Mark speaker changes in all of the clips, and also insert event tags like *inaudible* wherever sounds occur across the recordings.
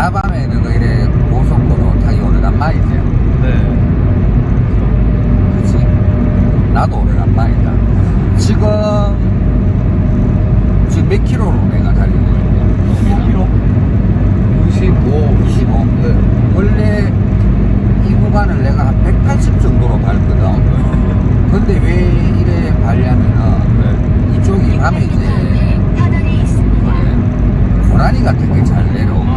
Speaker 1: 야밤에는 그 이래 고속도로 타기 오래간 말이지.
Speaker 2: 네.
Speaker 1: 그치? 나도 오래간 말이다. 지금, 지금 몇 킬로로 내가 달리고 있고?
Speaker 2: 95.
Speaker 1: 25.
Speaker 2: 네.
Speaker 1: 원래 이 구간을 내가 한 180 정도로 밟거든. 근데 왜 이래 밟냐면은
Speaker 2: 네.
Speaker 1: 이쪽이 밤에 이제 고라니 같은 게 잘 내려오거든.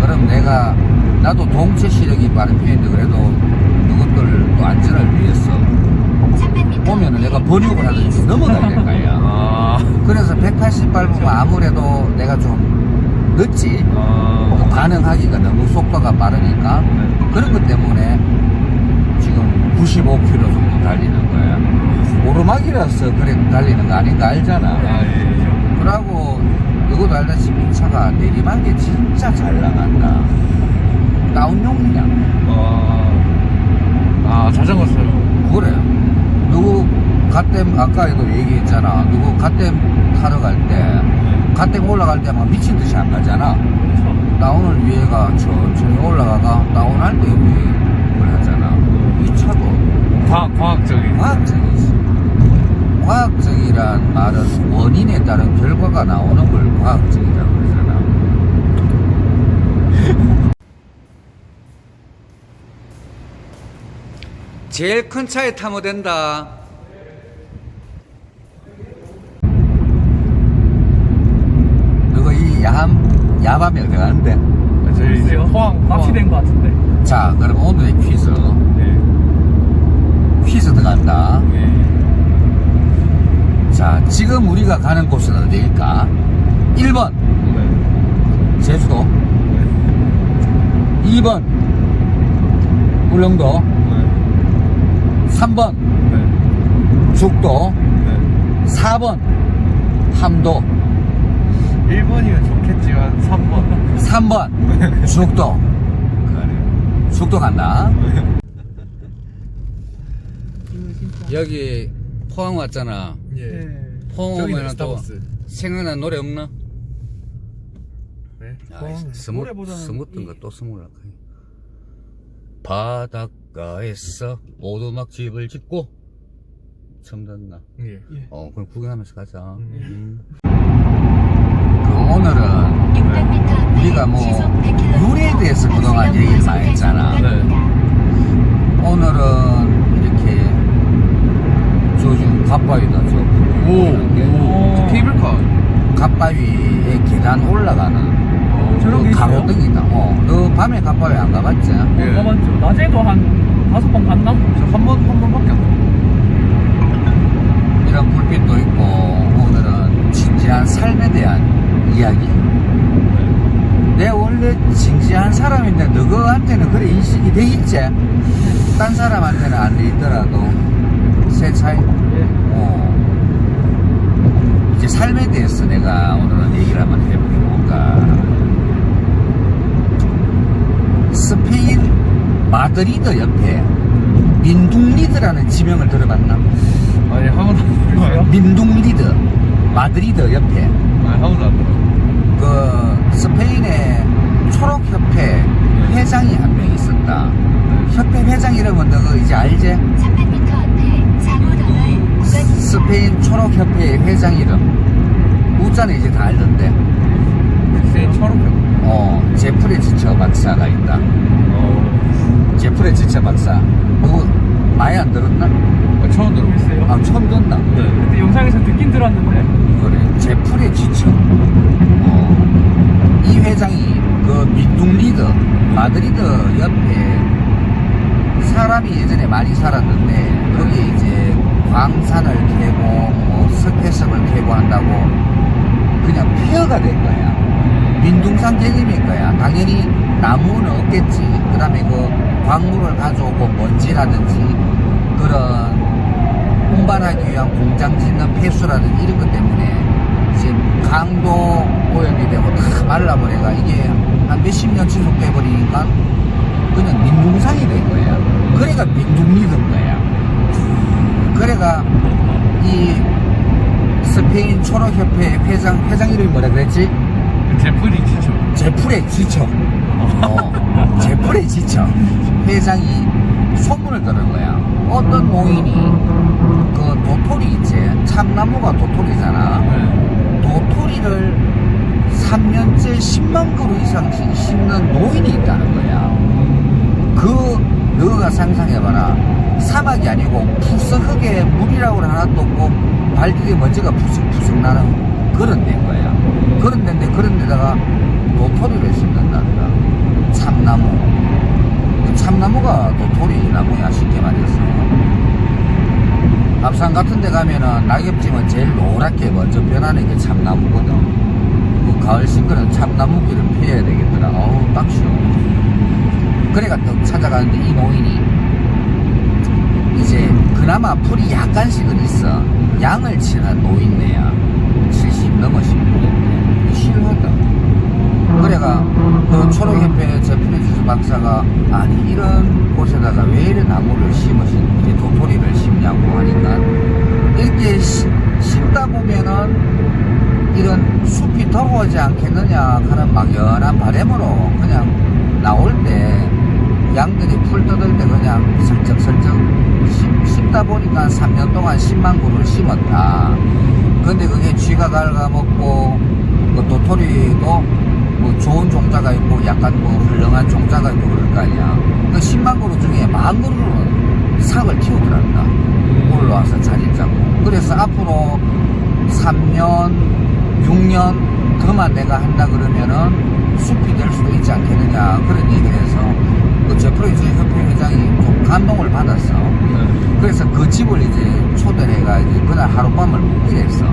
Speaker 1: 그럼 내가 나도 동체 시력이 빠른 편인데 그래도 이것들 또 안전을 위해서 보면은 내가 번역을 하든지 넘어가야 될 거야.
Speaker 2: 아.
Speaker 1: 그래서 180 밟으면 아무래도 내가 좀 늦지.
Speaker 2: 아.
Speaker 1: 반응하기가 너무 속도가 빠르니까
Speaker 2: 네.
Speaker 1: 그런 것 때문에 지금 95km 정도 달리는 거야. 오르막이라서 그래 달리는 거 아닌가 알잖아.
Speaker 2: 아, 예.
Speaker 1: 그러고 너도 알다시피 이 차가 내리막에 진짜 잘 나간다. 다운용이냐?
Speaker 2: 아. 아, 자전거 써요.
Speaker 1: 그래. 누구 갓댐 아까에도 얘기했잖아. 누구 갓댐 타러 갈 때, 갓댐 올라갈 때 막 미친 듯이 안 가잖아. 다운을 위해가 천천히 올라가가 다운할 때 위를 하잖아. 이 차도
Speaker 2: 과학, 과학적인.
Speaker 1: 과학적이지. 과학적이란 말은 원인에 따른 결과가 나오는 걸 과학적이라고 그러잖아. *laughs* 제일 큰 차에 타면 된다. 너가 이 야함, 야밤에 들어가는데.
Speaker 2: 아, 저희 이제 포항,
Speaker 3: 납치된 것 같은데.
Speaker 1: 자, 그럼 오늘의 퀴즈.
Speaker 2: 네.
Speaker 1: 퀴즈 들어간다.
Speaker 2: 네.
Speaker 1: 자, 지금 우리가 가는 곳은 어디일까? 1번,
Speaker 2: 네.
Speaker 1: 제주도.
Speaker 2: 네.
Speaker 1: 2번, 울릉도.
Speaker 2: 네.
Speaker 1: 3번,
Speaker 2: 네.
Speaker 1: 죽도.
Speaker 2: 네.
Speaker 1: 4번, 함도.
Speaker 2: 1번이면 좋겠지만 3번.
Speaker 1: 3번, 죽도. 그래. 죽도 간다. 여기 포항 왔잖아.
Speaker 2: 예.
Speaker 1: 포항
Speaker 2: 저기는
Speaker 1: 오면 또
Speaker 2: 스타벅스.
Speaker 1: 생각나는 노래 없나?
Speaker 2: 네.
Speaker 1: 아,
Speaker 2: 포항.
Speaker 1: 스무,
Speaker 3: 노래보다는
Speaker 1: 스무던
Speaker 3: 이-
Speaker 1: 거또 스물라. 바닷가에서 오두막 집을 짓고 처음 듣나?
Speaker 2: 예.
Speaker 3: 예.
Speaker 1: 어, 그럼 구경하면서 가자.
Speaker 2: 음.
Speaker 1: 음. 그 오늘은 우리가 뭐 유래에 대해서 그동안 얘기를 많이 했잖아.
Speaker 2: 네.
Speaker 1: 오늘은 이렇게 저좀 갓바위다 저.
Speaker 2: 오, 오. 저 케이블카.
Speaker 1: 갓바위에 계단 올라가는
Speaker 3: 저런 그게 있어요?
Speaker 1: 가로등이다. 어, 너 밤에 갓바위 안 가봤지?
Speaker 2: 예.
Speaker 3: 가봤죠. 낮에도 한 다섯 번 갔나?
Speaker 2: 저한 번, 한 번밖에 안.
Speaker 1: 이런 불빛도 있고 오늘은 진지한 삶에 대한 이야기. 내 원래 진지한 사람인데 너한테는 그래 인식이 돼 있지? 딴 사람한테는 안 돼 있더라도 새 차이.
Speaker 3: 예.
Speaker 1: 삶에 대해서 내가 오늘은 얘기를 한번 해볼까. 스페인 마드리드 옆에 민둥리드라는 지명을 들어봤나?
Speaker 2: 아니, 들어요.
Speaker 1: 민둥리드 마드리드 옆에
Speaker 2: 아니, 들어요.
Speaker 1: 그 스페인의 초록협회 회장이 한 명 있었다. 협회 회장 이름은 너가 이제 알지? 스페인 초록협회 회장 이름. 우자는 이제 다 알던데.
Speaker 2: 엑세인 초록색.
Speaker 1: 어, 제프레 지처 박사가 있다.
Speaker 2: 어.
Speaker 1: 제프레 지처 박사. 누구 많이 안 들었나?
Speaker 2: 아, 처음 들어봤어요.
Speaker 1: 아, 처음 듣나?
Speaker 2: 네.
Speaker 3: 근데 영상에서 듣긴 들었는데.
Speaker 1: 그래, 제프레 지처. 어, 이 회장이 그 민둥리드, 마드리드 옆에 사람이 예전에 많이 살았는데, 거기에 이제 광산을 캐고, 뭐, 스페석을 캐고 한다고, 그냥 폐허가 된 거야. 민둥산 개념인 거야. 당연히 나무는 없겠지. 그 다음에 그 광물을 가져오고 먼지라든지 그런 운반하기 위한 공장 짓는 폐수라든지 이런 것 때문에 이제 강도 오염이 되고 다 말라버려가 이게 한 몇십 년 지속돼 버리니까 그냥 민둥산이 된 거야. 그래가 민둥리 된 거야. 그래가 이 스페인 초록협회 회장 회장 이름이 뭐라 그랬지?
Speaker 2: 제프리 지쳐.
Speaker 1: 제풀에 지쳐. 어, *laughs* 제풀에 지쳐. 회장이 소문을 들은 거야. 어떤 노인이 그 도토리 있지? 참나무가 도토리잖아.
Speaker 2: 네.
Speaker 1: 도토리를 3년째 10만 그루 이상씩 심는 노인이 있다는 거야. 그 너가 상상해봐라. 사막이 아니고 푸석하게 물이라고 하나도 없고 발길에 먼지가 푸석푸석 나는 그런 데인 거야. 그런 데인데 그런 데다가 도토리를 심는단다. 참나무. 그 참나무가 도토리 나무야 쉽게 말해서. 밥상 같은 데 가면은 낙엽지면 제일 노랗게 먼저 변하는 게 참나무거든. 그 가을 싱글은 참나무기를 피해야 되겠더라. 어우, 딱 싫어. 그래가 또 찾아가는데 이 노인이 이제 그나마 풀이 약간씩은 있어. 양을 치는 노인네야. 70 넘으신 분인데 싫어하다. 그래가 그 초록협회 제프레지스 박사가 아니 이런 곳에다가 왜 이런 나무를 심으신 이 도토리를 심냐고 하니까 이렇게 시- 심다 보면은 이런 숲이 더워지 않겠느냐 하는 막연한 바람으로 그냥 나올 때 양들이 풀 뜯을 때 그냥 슬쩍슬쩍 심, 심다 보니까 3년 동안 10만 그루를 심었다. 근데 그게 쥐가 갉아먹고 뭐 도토리도 뭐 좋은 종자가 있고 약간 뭐 훌륭한 종자가 있고 그럴 거 아니야. 그 10만 그루 중에 만 그루는 삭을 키우더란다. 올라와서 자리 잡고. 그래서 앞으로 3년, 6년 더만 내가 한다 그러면은 숲이 될 수도 있지 않겠느냐. 그런 얘기를 해서 그 제프로이즈 협회 회장이 좀 감동을 받았어.
Speaker 2: 네.
Speaker 1: 그래서 그 집을 이제 초대를 해가 이제 그날 하룻밤을 묵기로 했어.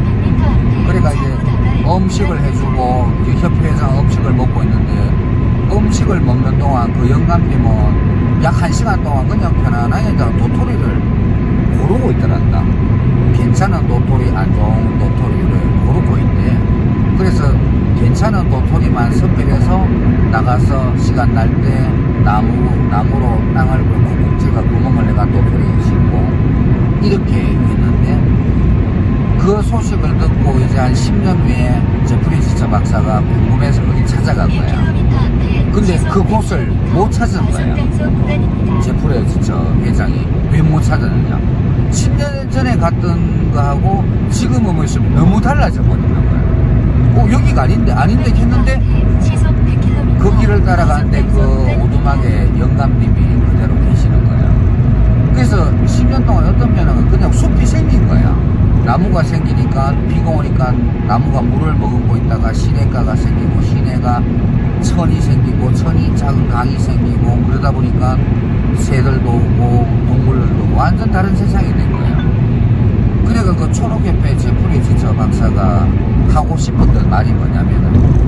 Speaker 1: 그래가 이제 음식을 해주고 협회회장 음식을 먹고 있는데 음식을 먹는 동안 그 영감님은 약 한 시간 동안 그냥 편안하게 도토리를 고르고 있더란다. 괜찮은 도토리, 안 좋은 도토리를 고르고 있대. 그래서 괜찮은 도토리만 선별해서 나가서 시간 날 때 나무, 나무로 땅을 쿡쿡 찍어 구멍을 내가 도토리를 심고 이렇게 했는데 그 소식을 듣고 이제 한 10년 후에 제프리지처 박사가 궁금해서 거기 찾아간 거야. 근데 그 곳을 못 찾은 거야. 제프리지처 회장이 왜 못 찾았느냐. 10년 전에 갔던 거하고 지금은 모습이 너무 달라져 버리는 거야. 어, 여기가 아닌데, 아닌데 했는데 그 길을 따라가는데 그 오두막에 영감님이 그대로 계시는 거야. 그래서 10년 동안 어떤 면은 그냥 숲이 생긴 거야. 나무가 생기니까 비가 오니까 나무가 물을 머금고 있다가 시냇가가 생기고 시내가 천이 생기고 천이 작은 강이 생기고 그러다 보니까 새들도 오고 동물들도 완전 다른 세상이 된 거야. 그래가 그 초록협회 제프리 지처 박사가 하고 싶었던 말이 뭐냐면은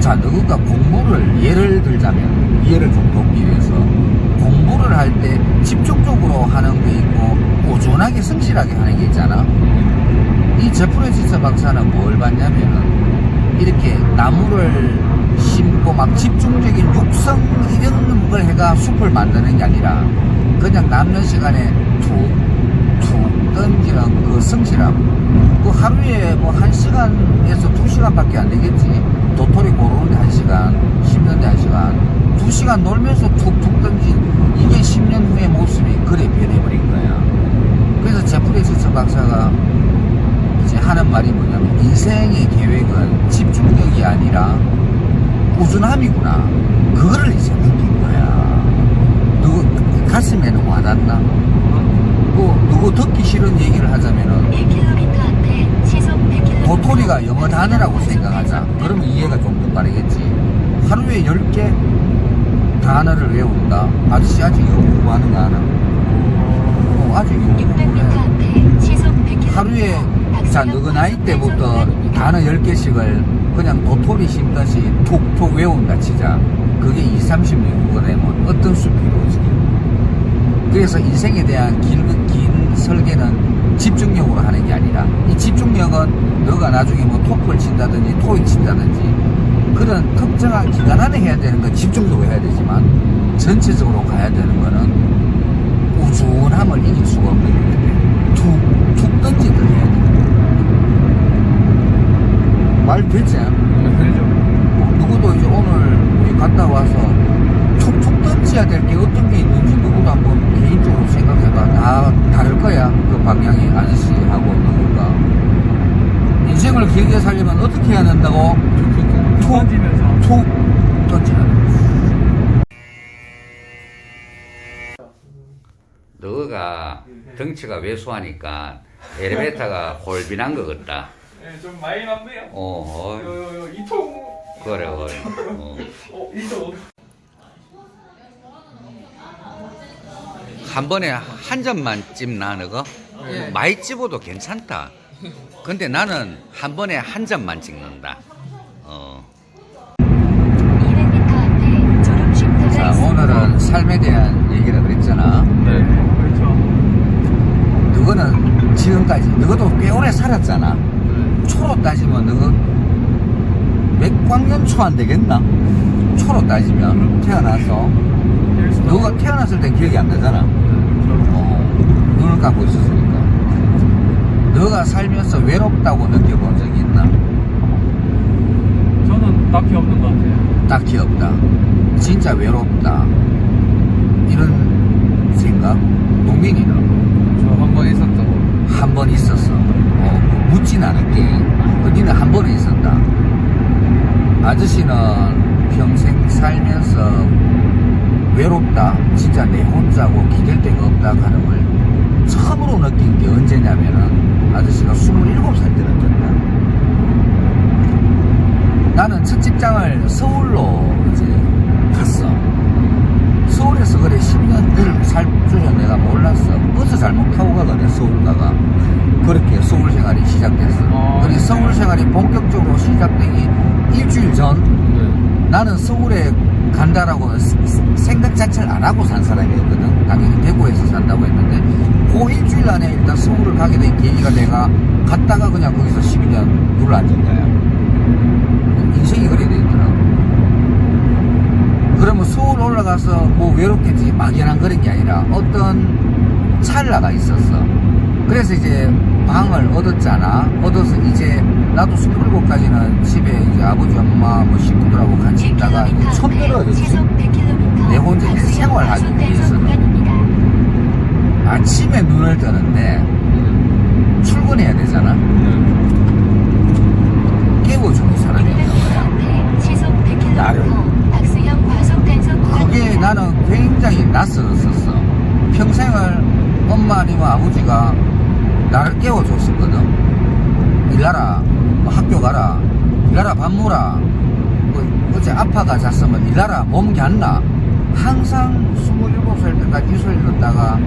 Speaker 1: 자, 너가 공부를 예를 들자면 이해를 좀 돕기 위해서 공부를 할 때 집중적으로 하는 게 있고 꾸준하게 성실하게 하는 게 있잖아. 이 제프레시스 박사는 뭘 봤냐면은 이렇게 나무를 심고 막 집중적인 육성 이런 걸 해가 숲을 만드는 게 아니라 그냥 남는 시간에 툭 툭 던지는 그 성실함. 그 하루에 뭐 한 시간에서 두 시간밖에 안 되겠지. 도토리 고르는데 한 시간, 심는데 한 시간. 두 시간 놀면서 툭툭 던진 이게 10년 후의 모습이 그래 변해버린 거야. 그래서 제프레시스 박사가 이제 하는 말이 뭐냐면 인생의 계획은 집중력이 아니라 꾸준함이구나. 그거를 이제 느낀 거야. 누구 가슴에는 와닿나? 그 누구 듣기 싫은 얘기를 하자면은 도토리가 영어 단어라고 생각하자. 그러면 이해가 좀 더 빠르겠지. 하루에 10개 단어를 외운다. 아저씨 아직 영어 공부하는 거 아나? 어, 아직 공부를 해. 하루에 자 너그 나이 때부터 단어 10개씩을 그냥 도토리 심듯이 툭툭 외운다 치자 그게 2, 30년 되면 어떤 숲이 오지 그래서 인생에 대한 길, 긴 설계는 집중력으로 하는 게 아니라 이 집중력은 너가 나중에 뭐 토플 친다든지 토익 친다든지 그런 특정한 기간 안에 해야 되는 건 집중력으로 해야 되지만 전체적으로 가야 되는 거는 꾸준함을 이길 수가 없는 거기 때문에 툭, 툭 던지듯 해야 돼요. 말 되지?
Speaker 2: 되죠. 네, 어,
Speaker 1: 누구도 이제 오늘 우리 갔다 와서 툭툭 던져야 될 게 어떤 게 있는지 누구도 한번 개인적으로 생각해봐. 다 다를 거야. 그 방향이 안씨하고 누군가. 인생을 길게 살려면 어떻게 해야 된다고?
Speaker 2: 툭
Speaker 3: 던지면서.
Speaker 1: 툭 던지는. 너가 덩치가 왜소하니까 엘리베이터가 골빈한 것 같다.
Speaker 3: 네, 좀 많이 났네요.
Speaker 1: 어, 어.
Speaker 3: 요, 요, 요, 이통.
Speaker 1: 그래, 그래. *laughs* 어,
Speaker 3: 이통.
Speaker 1: 한 번에 한 점만 찝나, 너거?
Speaker 3: 예.
Speaker 1: 많이 찝어도 괜찮다. 근데 나는 한 번에 한 점만 찍는다. 어.
Speaker 4: 200m 앞에 졸음쉼터가
Speaker 1: 자. 오늘은 삶에 대한 얘기를 그랬잖아.
Speaker 2: 네.
Speaker 3: 그렇죠.
Speaker 1: 너거는 지금까지, 너도 꽤 오래 살았잖아. 초로 따지면 너거 몇 광년 초 안 되겠나? 초로 따지면 태어나서. 너가 태어났을 땐 기억이 안 나잖아.
Speaker 3: 그렇죠.
Speaker 1: 어, 눈을 감고 있었으니까. 너가 살면서 외롭다고 느껴본 적이 있나?
Speaker 3: 저는 딱히 없는 것 같아요.
Speaker 1: 딱히 없다. 진짜 외롭다. 이런 생각? 동민이는
Speaker 2: 저 한 번 있었다고.
Speaker 1: 한 번 있었어. 어, 묻진 않을게. 어디는 한 번은 있었다. 아저씨는 평생 살면서 외롭다. 진짜 내 혼자고 기댈 데가 없다 하는 걸 처음으로 느낀 게 언제냐면은 아저씨가 27살 때 느꼈다. 나는 첫 직장을 서울로 이제 갔어. 서울에서 그래 10년 살 줄은 내가 몰랐어. 버스 잘못 타고 가거든, 서울 가가. 그렇게 서울 생활이 시작됐어.
Speaker 2: 아,
Speaker 1: 근데 서울 생활이 본격적으로 시작되기 일주일 전
Speaker 2: 네.
Speaker 1: 나는 서울에 간다라고 생각 자체를 안 하고 산 사람이었거든. 당연히 대구에서 산다고 했는데, 그 일주일 안에 일단 서울을 가게 된 계기가 내가 갔다가 그냥 거기서 12년 눌러앉은 거야. 인생이 그래 돼 있더라고. 그러면 서울 올라가서 뭐 외롭겠지 막연한 그런 게 아니라 어떤 찰나가 있었어. 그래서 이제 방을 얻었잖아. 얻어서 이제 나도 27까지는 집에 이제 아버지, 엄마, 뭐 식구들하고 같이 있다가 이제
Speaker 4: 1km
Speaker 1: 천
Speaker 4: 앞에
Speaker 1: 떨어졌지.
Speaker 4: 시속 100km
Speaker 1: 내 혼자 이제 생활하기 위해서는. 아침에 눈을 뜨는데 출근해야 되잖아. 깨워주는 사람이
Speaker 4: 200m
Speaker 1: 없는 거야.
Speaker 4: 앞에 시속 100km
Speaker 1: 나를. 그게. 나는 굉장히 낯설었었어. 평생을 엄마 아니면 아버지가 나를 깨워줬었거든. 일나라, 뭐 학교 가라, 일나라 밥 먹어라, 뭐 어제 아파가 잤으면 일나라 몸 괜나. 항상 27살 때까지 이 소리를 듣다가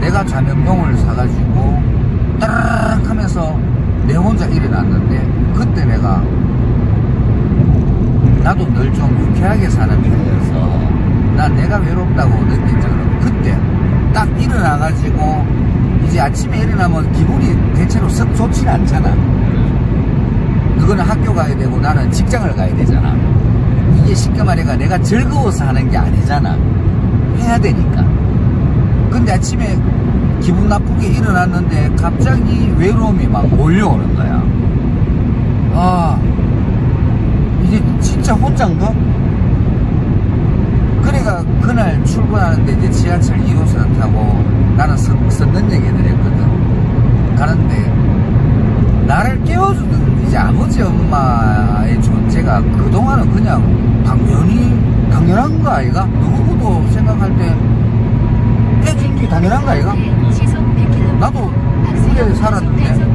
Speaker 1: 내가 자명용을 사가지고 따라락 하면서 내 혼자 일어났는데 그때 내가 나도 늘 좀 유쾌하게 사는 편이어서 난 내가 외롭다고 느낀 적은 그때 딱 일어나가지고 이제 아침에 일어나면 기분이 대체로 썩 좋진 않잖아. 그거는 학교 가야 되고 나는 직장을 가야 되잖아. 이게 쉽게 말해가 내가 즐거워서 하는 게 아니잖아. 해야 되니까. 근데 아침에 기분 나쁘게 일어났는데 갑자기 외로움이 막 몰려오는 거야. 아 이게 진짜 혼자인가? 그래가 그날 출근하는데 이제 지하철 2호선을 타고 나는 선, 선는역에 내렸거든. 가는데 나를 깨워주는 이제 아버지 엄마의 존재가 그동안은 그냥 당연히 당연한 거 아이가? 누구도 생각할 때 깨주는 게 당연한 거 아이가?
Speaker 4: 시속 100km
Speaker 1: 나도 그래 살았는데.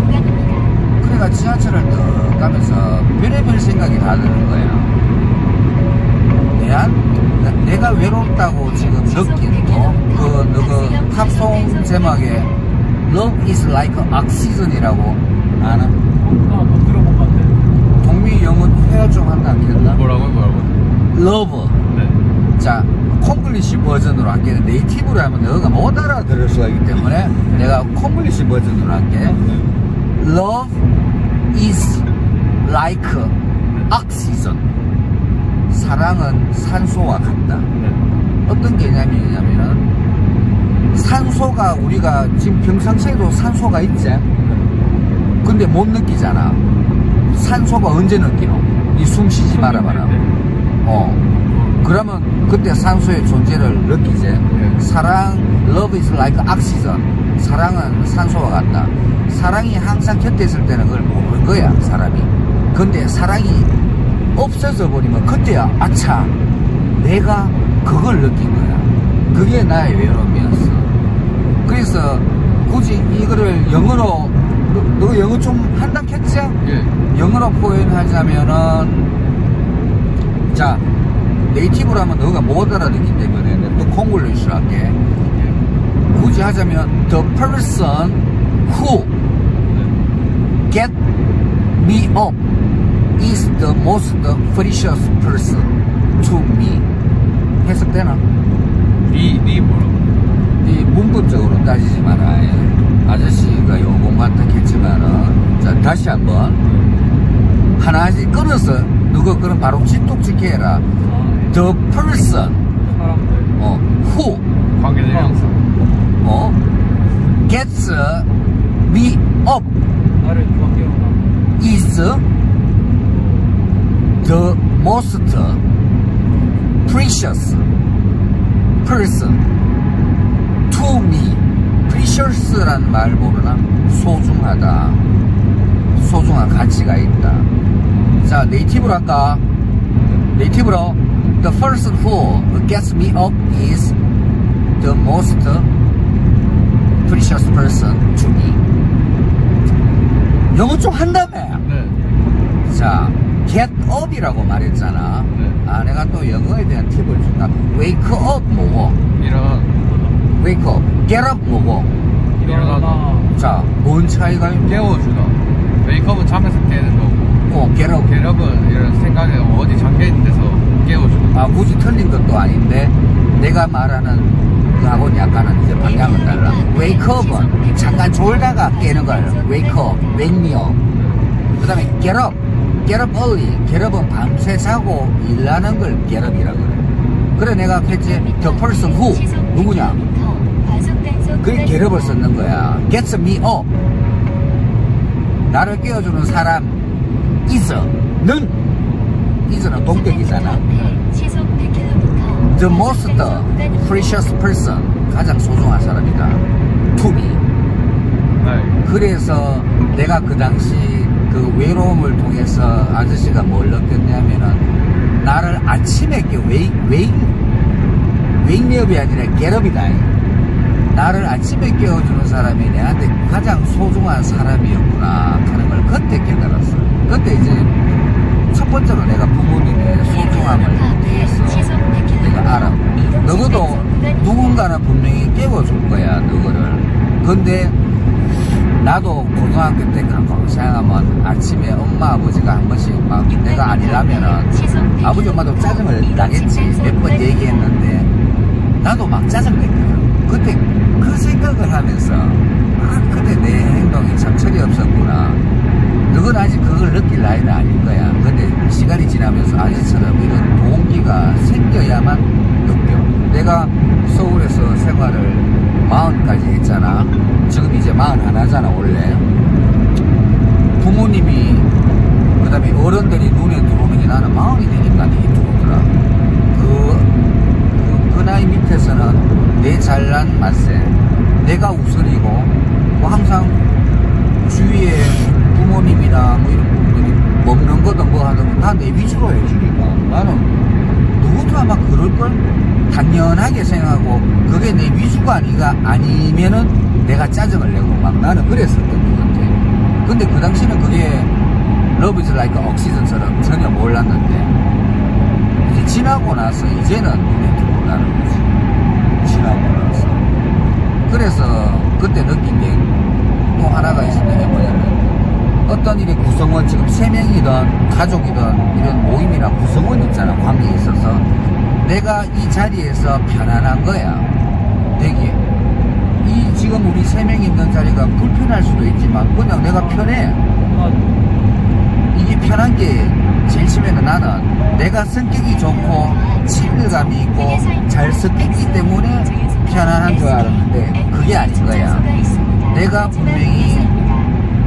Speaker 1: 그래가 지하철을 떡 가면서 별의별 생각이 다 드는 거야. 내한 내가 외롭다고 지금 느낀 거, 그, 너그 팝송 제목에 Love is like oxygen이라고 아나?
Speaker 3: 어, 한번 들어본 것 같아요.
Speaker 1: 동미 영어 회화 좀 한다 안 했나?
Speaker 2: 뭐라고요, 뭐라고요?
Speaker 1: Love.
Speaker 2: 네.
Speaker 1: 자, 콩글리시 버전으로 할게. 네이티브로 하면 너가 못 알아들을 수가 있기 때문에 내가 콩글리시 버전으로 할게. Love is like oxygen. 사랑은 산소와 같다.
Speaker 2: 네.
Speaker 1: 어떤 개념이냐면은 산소가 우리가 지금 평상시에도 산소가 있지. 근데 못 느끼잖아. 산소가 언제 느끼노? 이숨 쉬지 말아봐라. 어. 그러면 그때 산소의 존재를 느끼지.
Speaker 2: 네.
Speaker 1: 사랑, love is like oxygen. 사랑은 산소와 같다. 사랑이 항상 곁에 있을 때는 그걸 모르는 거야, 사람이. 근데 사랑이 없어져 버리면 그때야, 아차, 내가 그걸 느낀 거야. 그게 나의 외로움이었어. 그래서 그 굳이 이거를 영어로 너, 너 영어 좀 한다 했지?
Speaker 2: 예.
Speaker 1: 영어로 표현하자면은 자 네이티브로 하면 너가 못 알아듣기 때문에 또 콩글리시로 할게 굳이 하자면 the person who get me up is the most precious person to me 해석되나?
Speaker 2: 니, 니 뭐라고?
Speaker 1: 이 문법적으로 따지지 마라 아저씨가 요공 같다 했지만은 자 다시 한번 하나씩 끊어서 누가 그럼 바로 지톡지게 해라
Speaker 3: 아,
Speaker 1: the person
Speaker 3: 사람들.
Speaker 1: 어, who
Speaker 2: 관계대명사.
Speaker 1: 어, gets me up
Speaker 3: 나를 깨우나.
Speaker 1: is the most precious person to me. precious란 말 모르나? 소중하다. 소중한 가치가 있다. 자, 네이티브로 할까? 네이티브로 The person who gets me up is the most precious person to me. 영어 좀 한다며.
Speaker 2: 네.
Speaker 1: 자, get up이라고 말했잖아.
Speaker 2: 네.
Speaker 1: 아, 내가 또 영어에 대한 팁을 준다. wake up 뭐고?
Speaker 2: 이런,
Speaker 1: wake up. get up 뭐고?
Speaker 3: 일어나다.
Speaker 1: 자, 뭔 차이가 있노?
Speaker 2: 깨워주다. 웨이크업은 잠에서 깨는 거고,
Speaker 1: 어, get up.
Speaker 2: 겟업은 이런 생각에 어디 잠겨있는 데서 깨워주다.
Speaker 1: 아, 굳이 틀린 것도 아닌데, 내가 말하는 그하고는 약간은 이제 방향은 달라. wake up은 잠깐 졸다가 깨는 걸 wake up, wake me up. 그 다음에 get up. Get up early. get up은 밤새 자고 일하는 걸 get up이라고 그래. 그래, 내가 했지. the person who. 누구냐? 그게 get up을 썼는 거야. gets me up. 나를 깨워주는 사람 is. 는. is는 동격이잖아. The most precious person. 가장 소중한 사람이다. to me.
Speaker 2: 네.
Speaker 1: 그래서 내가 그 당시 그 외로움을 통해서 아저씨가 뭘 느꼈냐면은 나를 아침에 깨 웨이 웨이 웨이업이 아니라 겟업이다. 나를 아침에 깨워주는 사람이 내한테 가장 소중한 사람이었구나 하는 걸 그때 깨달았어. 그때 이제 첫 번째로 내가 부모님의 소중함을 대해서 내가 알아. 너도 누군가는 분명히 깨워줄 거야, 너거를. 근데 나도 고등학교 때 가끔 생각하면 아침에 엄마 아버지가 한 번씩 막 내가 아니라면은 아버지 엄마도 짜증을 나겠지. 몇 번 얘기했는데 나도 막 짜증 냈거든. 그때 그 생각을 하면서 아 그때 내 행동이 참 철이 없었구나. 너건 아직 그걸 느낄 나이는 아닐 거야. 근데 시간이 지나면서 아직처럼 이런 동기가 생겨야만 느껴 내가 서울에서 생활을 마흔까지 했잖아. 지금 이제 마흔 하나잖아 원래. 부모님이 그 다음에 어른들이 눈에 들어오는 게 나는 마흔이 되니까 이게 들어오더라 그, 그, 그 나이 밑에서는 내 잘난 맛에 내가 우선이고 뭐 항상 주위에 부모님이나 뭐 이런 분들이 먹는 거든 뭐 하든 다 내 위주로 해주니까 나는 누구도 아마 그럴걸 당연하게 생각하고 그게 내 위주가 아니가 아니면은 내가 짜증을 내고 막 나는 그랬었던 것 같아. 근데 그 당시는 그게 러브 이즈 라이크 억시즌처럼 전혀 몰랐는데 이제 지나고 나서 이제는 눈에 들어온다는 거지. 지나고 나서. 그래서 그때 느낀 게 또 하나가 있었는데 뭐냐면 어떤 일의 구성원 지금 세 명이든 가족이든 이런 모임이나 구성원 있잖아. 관계에 있어서 내가 이 자리에서 편안한 거야. 되게. 이 지금 우리 세 명 있는 자리가 불편할 수도 있지만 그냥 내가 편해. 이게 편한 게 제일 심해는 나는 내가 성격이 좋고 친밀감이 있고 잘 섞이기 때문에 편안한 줄 알았는데 그게 아닌 거야. 내가 분명히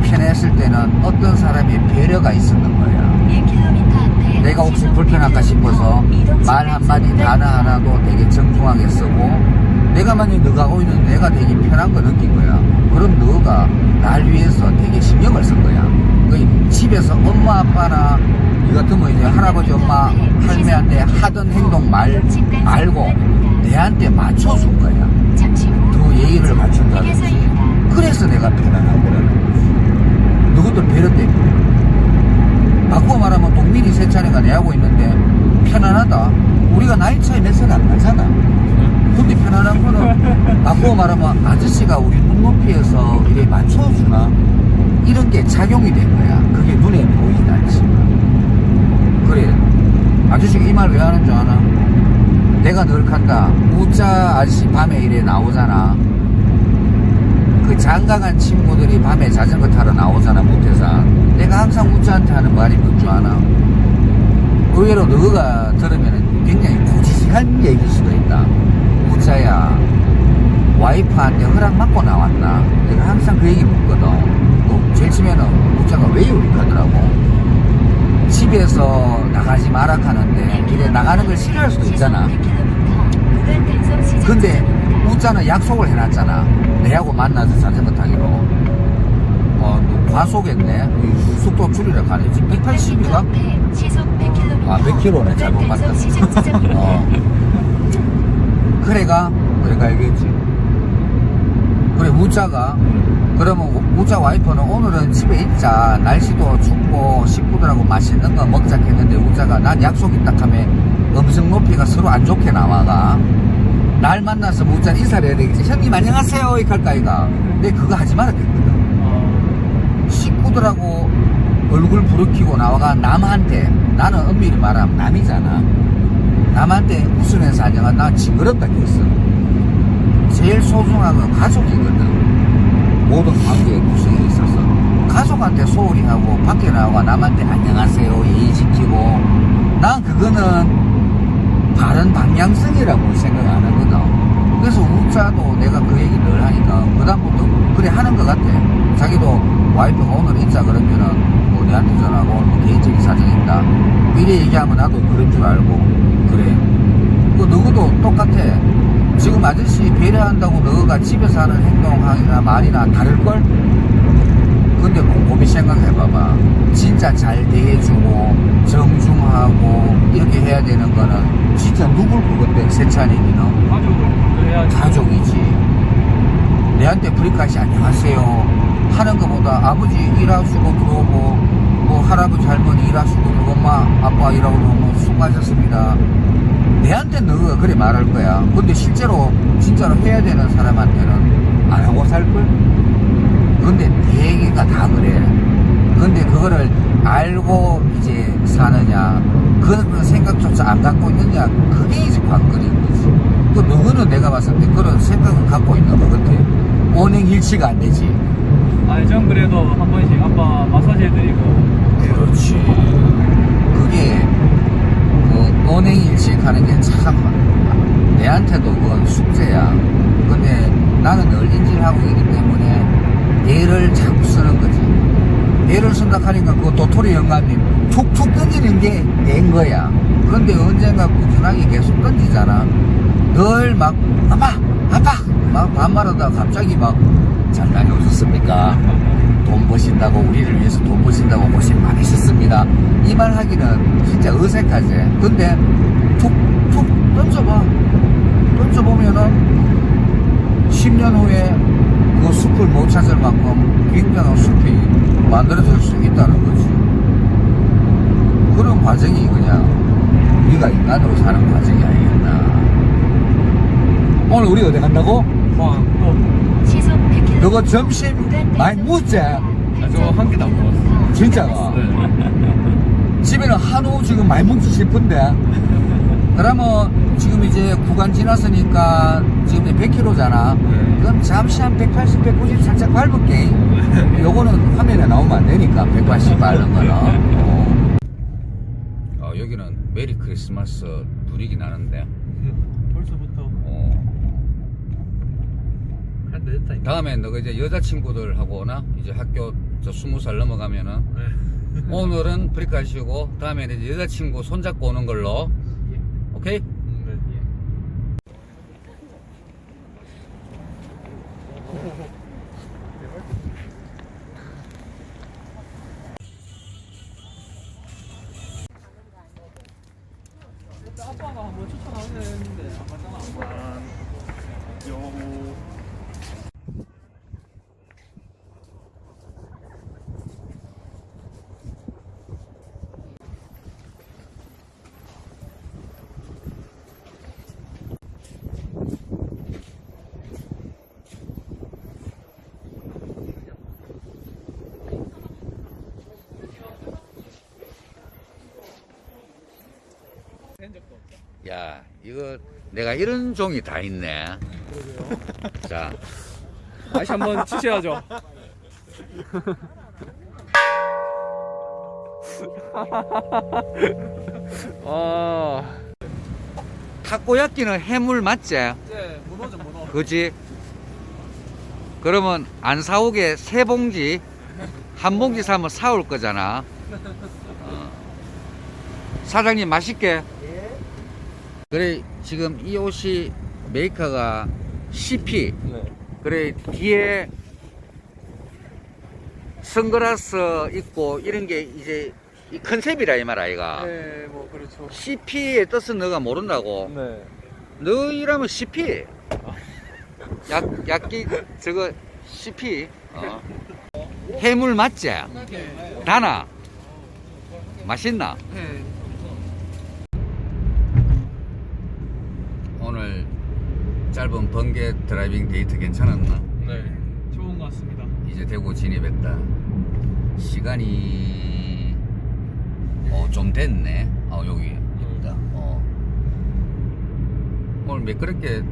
Speaker 1: 편했을 때는 어떤 사람의 배려가 있었는 거야 내가 혹시 불편할까 싶어서 말 한마디 단어 하나도 되게 정중하게 쓰고 내가 만약에 너가 있는 내가 되게 편한 거 느낀 거야 그럼 너가 날 위해서 되게 신경을 쓴 거야 그 집에서 엄마 아빠나 이 같으면 이제 할아버지 엄마 할매한테 하던 행동 말 말고 내한테 맞춰준 거야 더 예의를 갖춘다든지 그래서 내가 편안하더라는 거지. 너것들 배려 때문에. 차례가 내하고 있는데 편안하다. 우리가 나이 차이 몇 살 안 나잖아. 근데 편안한 거는 바꾸어 *laughs* 말하면 아저씨가 우리 눈높이에서 이래 맞춰주나 이런 게 작용이 된 거야. 그게 눈에 보이진 않지만. 그래. 아저씨가 이 말 왜 하는 줄 아나? 내가 늘 간다. 우짜 아저씨 밤에 이래 나오잖아. 그 장가간 친구들이 밤에 자전거 타러 나오잖아, 무태산. 내가 항상 우짜한테 하는 말이 뭔줄 아나? 의외로 너가 들으면 굉장히 고지식한 얘기일 수도 있다. 우짜야, 와이프한테 허락 받고 나왔나? 내가 항상 그 얘기 묻거든. 또 제일 치면은 우짜가 왜 요리하더라고? 집에서 나가지 마라 하는데 이래 나가는 걸 싫어할 수도 있잖아. 근데 우짜는 약속을 해놨잖아. 내하고 만나서 자전거 타기로. 어, 너 과속했네. 이 속도 줄이라 가네. 지금 180인가? 아, 100km 네, 잘못 봤다. 어. 그래가, 그래가 알겠지. 그래, 우짜가, 그러면 우- 우짜 와이프는 오늘은 집에 있자. 날씨도 춥고 식구들하고 맛있는 거 먹자 했는데 우짜가 난 약속 있다 하면 음성 높이가 서로 안 좋게 나와가. 날 만나서 우짜 인사를 해야 되겠지. 형님 안녕하세요. 이렇게 할까, 이가. 근데 그거 하지 말아 됐거든.
Speaker 3: 어,
Speaker 1: 식구들하고 얼굴 부르키고 나와가 남한테 나는 엄밀히 말하면 남이잖아. 남한테 웃으면서 안녕하 나 징그럽다 했어. 제일 소중한 건 가족이거든. 모든 관계의 구성에 있어서. 가족한테 소홀히 하고 밖에 나와가 남한테 안녕하세요 예의 지키고. 난 그거는 바른 방향성이라고 생각 안 하거든 그래서 우짜도 내가 그 얘기 늘 하니까 그 다음부터 그래 하는 것 같아. 자기도 와이프가 오늘 있자 그러면은 뭐 내한테 전화하고 뭐 개인적인 사정이 있다. 미리 얘기하면 나도 그런 줄 알고. 그래. 그 너희도 똑같아. 지금 아저씨 배려한다고 너가 집에서 하는 행동이나 말이나 다를걸? 근데 곰곰이 생각해봐봐. 진짜 잘 대해주고 정중하고 이렇게 해야 되는 거는 진짜 누굴 그건데 세찬이기는?
Speaker 3: 해야지.
Speaker 1: 가족이지. 내한테 브리카시 안녕하세요 하는 것보다 아버지 일하시고 들어오고 뭐 할아버지 할머니 일하시고 들어오고 엄마 아빠 일하고 들어오고 수고하셨습니다. 내한테 너가 그래 말할 거야. 근데 실제로 진짜로 해야 되는 사람한테는 안 하고 살걸? 근데 대개가 다 그래. 근데 그거를 알고 이제 사느냐, 그런 생각조차 안 갖고 있느냐, 그게 이제 관건인 거지. 그 너는 내가 봤을 때 그런 생각을 갖고 있는 것 같아. 원행일치가 안 되지.
Speaker 3: 아니, 전 그래도 한 번씩 아빠 마사지 해드리고.
Speaker 1: 그렇지. 그게, 그, 원행일치하는 게 참, 내한테도 그건 숙제야. 근데 나는 늘 인지하고 있기 때문에, 얘를 자꾸 쓰는 거지. 얘를 쓴다 하니까 그 도토리 영감님 툭툭 던지는 게된 거야. 그런데 언젠가 꾸준하게 계속 던지잖아. 늘 막, 아빠! 아빠! 막 반말하다가 갑자기 막, 잘 다녀오셨습니까? 돈 버신다고, 우리를 위해서 돈 버신다고 고생 많으셨습니다. 이 말 하기는 진짜 어색하지. 근데 툭툭 던져봐. 던져보면은 10년 후에 그 숲을 못 찾을 만큼 굉장한 숲이 만들어질 수 있다는 거지. 그런 과정이 그냥 우리가 인간으로 사는 과정이 아니겠나. 오늘 우리 어디 간다고?
Speaker 3: 포항 또.
Speaker 1: 너가 점심 많이 먹자.
Speaker 2: 아, 저거 한 개도 안 먹었어.
Speaker 1: 진짜가.
Speaker 2: 네.
Speaker 1: 집에는 한우 지금 많이 먹고 싶은데. 그러면 지금 이제 구간 지났으니까 지금 이제 100km잖아.
Speaker 2: 네.
Speaker 1: 그럼 잠시 한 180, 190 살짝 밟을게. 요거는 화면에 나오면 안 되니까 180 밟는 거는. 어. 어, 여기는 메리 크리스마스 분위기 나는데.
Speaker 3: 벌써부터.
Speaker 1: 어.
Speaker 3: 한 됐다, 이거.
Speaker 1: 다음에 너가 이제 여자친구들하고나 이제 학교 저 스무 살 넘어가면은
Speaker 3: 네.
Speaker 1: 오늘은 브리카시고 다음에는 이제 여자친구 손잡고 오는 걸로 오케이? 야, 이거 내가 이런 종이 다 있네. 자, *laughs*
Speaker 3: 다시 한번 치셔야죠. 아, *laughs*
Speaker 1: 타코야끼는 해물 맞지?
Speaker 3: 이제 문어죠 문어.
Speaker 1: 그지? 그러면 안 사오게 세 봉지, 한 봉지 사면 사올 거잖아. 어. 사장님 맛있게. 그래 지금 이 옷이 메이커가 CP.
Speaker 2: 네.
Speaker 1: 그래 뒤에 선글라스 있고 이런 게 이제 이 컨셉이라 이 말 아이가.
Speaker 3: 네, 뭐 그렇죠.
Speaker 1: CP의 뜻은 너가 모른다고.
Speaker 2: 네.
Speaker 1: 너 이라면 CP. 약, 약기, 저거, CP. 어. 해물 맞지?
Speaker 3: 네.
Speaker 1: 다나? 맛있나?
Speaker 3: 네.
Speaker 1: 오늘 짧은 번개 드라이빙 데이트 괜찮았나?
Speaker 2: 네.
Speaker 3: 좋은 것 같습니다.
Speaker 1: 이제 대구 진입했다. 시간이, 어, 좀 됐네. 어, 여기 있다. 어. 오늘 매끄럽게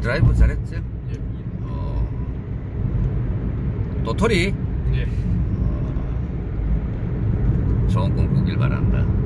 Speaker 1: 드라이브 잘했지?
Speaker 2: 예.
Speaker 1: 어. 도토리?
Speaker 2: 예.
Speaker 1: 좋은 꿈 꾸길 바란다.